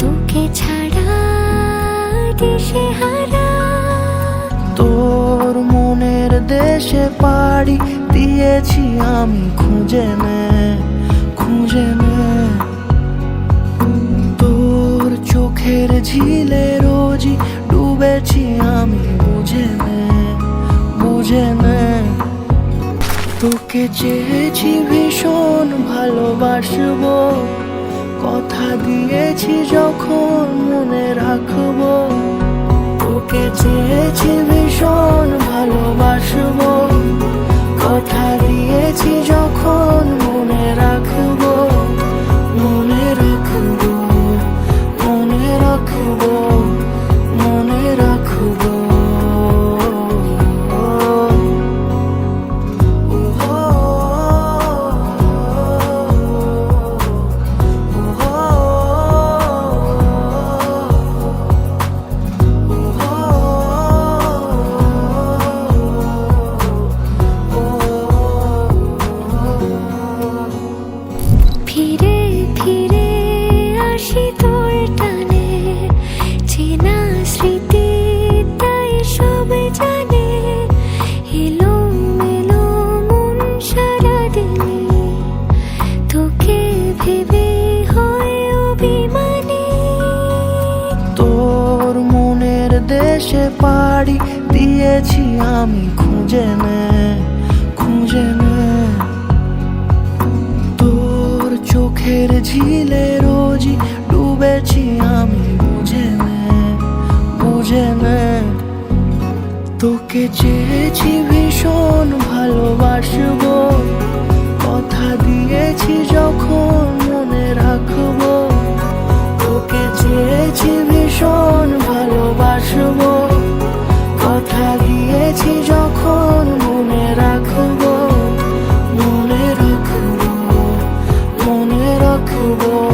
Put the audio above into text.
তোকে ছাড়া তোর মনের দেশে পাড়ি দিয়েছি আমি, খুঁজে নে খুঁজে নে। তোর চোখের ঝিলে তোকে চেয়েছি ভীষণ ভালোবাসবো। কথা দিয়েছি যখন মনে রাখব। তোকে চেয়েছি টানে। চেনা স্মৃতি তাই সব জানে। তোকে ভেবে হয় তোর মনের দেশে পাড়ি দিয়েছি আমি খুঁজে নে। চোখের ঝিলে রোজি ডুবেছি আমি বুঝে নে বুঝে নে। তোকে চেয়েছি ভীষণ ভালোবাসবো। 크고